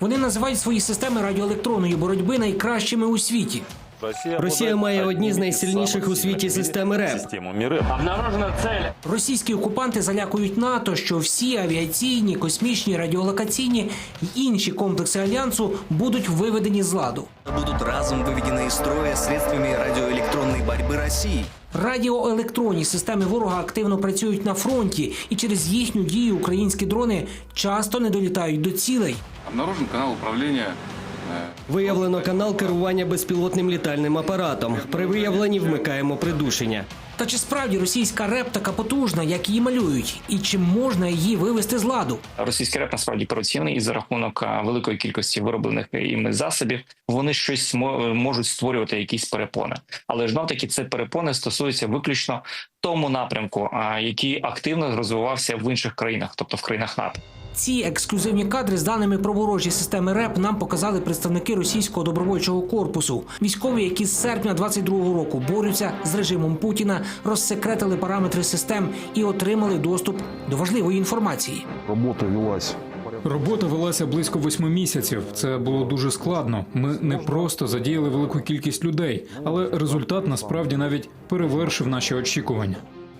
Вони називають свої системи радіоелектронної боротьби найкращими у світі. Росія має одні з найсильніших у світі системи РЕП. Обнаружена цель. Російські окупанти залякують НАТО, що всі авіаційні, космічні, радіолокаційні і інші комплекси альянсу будуть виведені з ладу. будут разом выведены из строя средствами радиоэлектронной борьбы России. Радіоелектронні системи ворога активно працюють на фронті, і через їхню дію українські дрони часто не долітають до цілей. Обнаружен канал управления э, Виявлено канал керування безпілотним літальним апаратом. При виявленні вмикаємо придушення. Та чи справді російська реп така потужна, як її малюють, і чи можна її вивести з ладу? Російський реп насправді операційний і за рахунок великої кількості вироблених іми засобів вони щось мо- можуть створювати якісь перепони. Але ж таки це перепони стосуються виключно тому напрямку, а, який активно розвивався в інших країнах, тобто в країнах НАТО. Ці ексклюзивні кадри з даними про ворожі системи РЕП нам показали представники російського добровольчого корпусу. Військові, які з серпня 22-го року борються з режимом Путіна, розсекретили параметри систем і отримали доступ до важливої інформації. Робота велась Робота велася близько восьми місяців. Це було дуже складно. Ми не просто задіяли велику кількість людей, але результат насправді навіть перевершив наші очікування.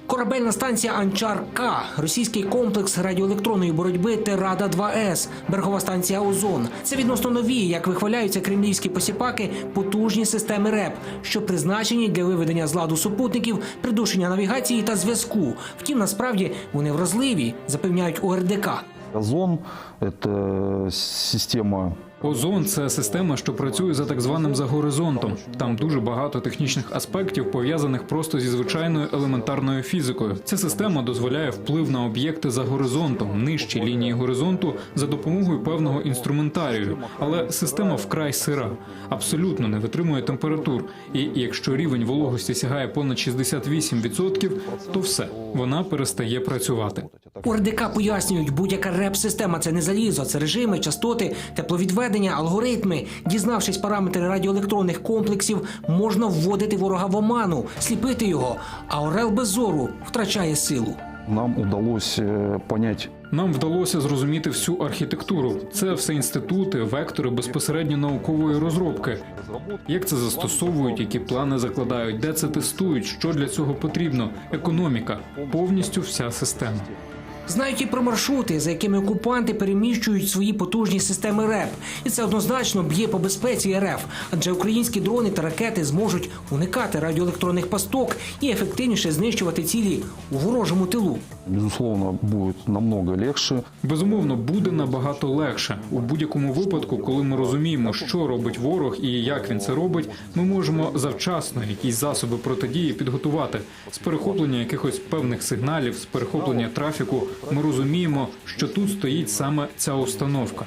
Корабельна станція Анчар К, російський комплекс радіоелектронної боротьби Терада 2 С, берегова станція Озон. Це відносно нові, як вихваляються кремлівські посіпаки, потужні системи РЕП, що призначені для виведення з ладу супутників, придушення навігації та зв'язку. Втім, насправді вони вразливі, запевняють у РДК. Озон – это система Озон це система, що працює за так званим за горизонтом. Там дуже багато технічних аспектів пов'язаних просто зі звичайною елементарною фізикою. Ця система дозволяє вплив на об'єкти за горизонтом, нижче лінії горизонту за допомогою певного інструментарію. Але система вкрай сира, абсолютно не витримує температур. І якщо рівень вологості сягає понад 68%, то все вона перестає працювати. У РДК пояснюють, будь-яка реп-система це не залізо, це режими, частоти, тепловідведення, алгоритми. Дізнавшись параметри радіоелектронних комплексів, можна вводити ворога в оману, сліпити його. А Орел без зору втрачає силу. нам удалось э, понять Нам вдалося зрозуміти всю архітектуру. Це все інститути, вектори безпосередньо наукової розробки. Як це застосовують, які плани закладають, де це тестують, що для цього потрібно? Економіка, повністю вся система. Знають і про маршрути, за якими окупанти переміщують свої потужні системи РЕП. І це однозначно б'є по безпеці РФ, адже українські дрони та ракети зможуть уникати радіоелектронних пасток і ефективніше знищувати цілі у ворожому тилу. Безусловно буде намного легше. Безумовно, буде набагато легше у будь-якому випадку, коли ми розуміємо, що робить ворог і як він це робить. Ми можемо завчасно якісь засоби протидії підготувати з перехоплення якихось певних сигналів, з перехоплення трафіку. Ми розуміємо, що тут стоїть саме ця установка.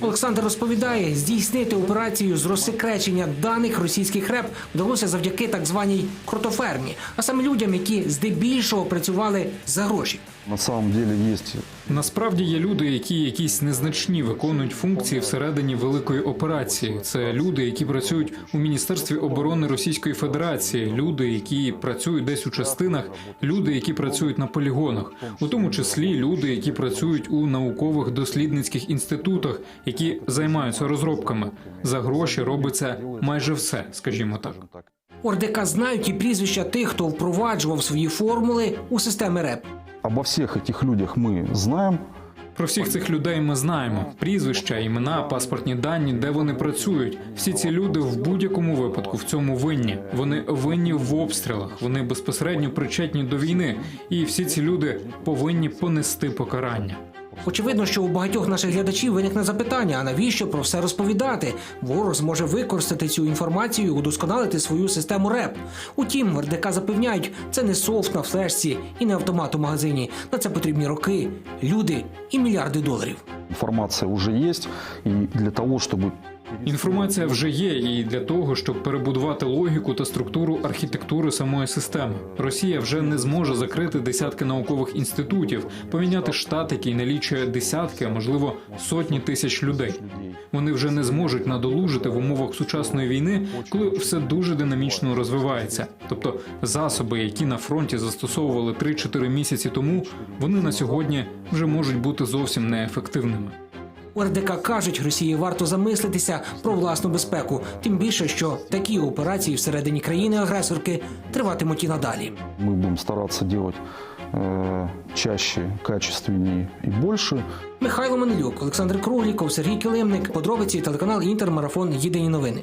Олександр розповідає, здійснити операцію з розсекречення даних російських реп вдалося завдяки так званій кротофермі, а саме людям, які здебільшого працювали за гроші. На самом деле есть Насправді є люди, які якісь незначні виконують функції всередині великої операції. Це люди, які працюють у міністерстві оборони Російської Федерації, люди, які працюють десь у частинах, люди, які працюють на полігонах, у тому числі люди, які працюють у наукових дослідницьких інститутах, які займаються розробками. За гроші робиться майже все, скажімо так. У РДК знають і прізвища тих, хто впроваджував свої формули у системи РЕП. Обо всех этих людях мы знаем Про всіх цих людей ми знаємо: прізвища, імена, паспортні дані, де вони працюють. Всі ці люди в будь-якому випадку в цьому винні. Вони винні в обстрілах, вони безпосередньо причетні до війни, і всі ці люди повинні понести покарання. Очевидно, що у багатьох наших глядачів виникне запитання: а навіщо про все розповідати? Ворог зможе використати цю інформацію удосконалити свою систему РЕП. Утім, РДК запевняють, це не софт на флешці і не автомат у магазині. На це потрібні роки, люди і мільярди доларів. Інформація вже є, і для того чтобы Інформація вже є, і для того, щоб перебудувати логіку та структуру архітектури самої системи, Росія вже не зможе закрити десятки наукових інститутів, поміняти штат, який налічує десятки, а можливо сотні тисяч людей. Вони вже не зможуть надолужити в умовах сучасної війни, коли все дуже динамічно розвивається. Тобто засоби, які на фронті застосовували 3-4 місяці тому, вони на сьогодні вже можуть бути зовсім неефективними. У РДК кажуть, Росії варто замислитися про власну безпеку, тим більше, що такі операції всередині країни-агресорки триватимуть і надалі. Ми будемо старатися делать э, чаще, качественні і больше. Михайло Манилюк, Олександр Кругліков, Сергій Килимник. Подробиці телеканал Інтермарафон. Єдині новини.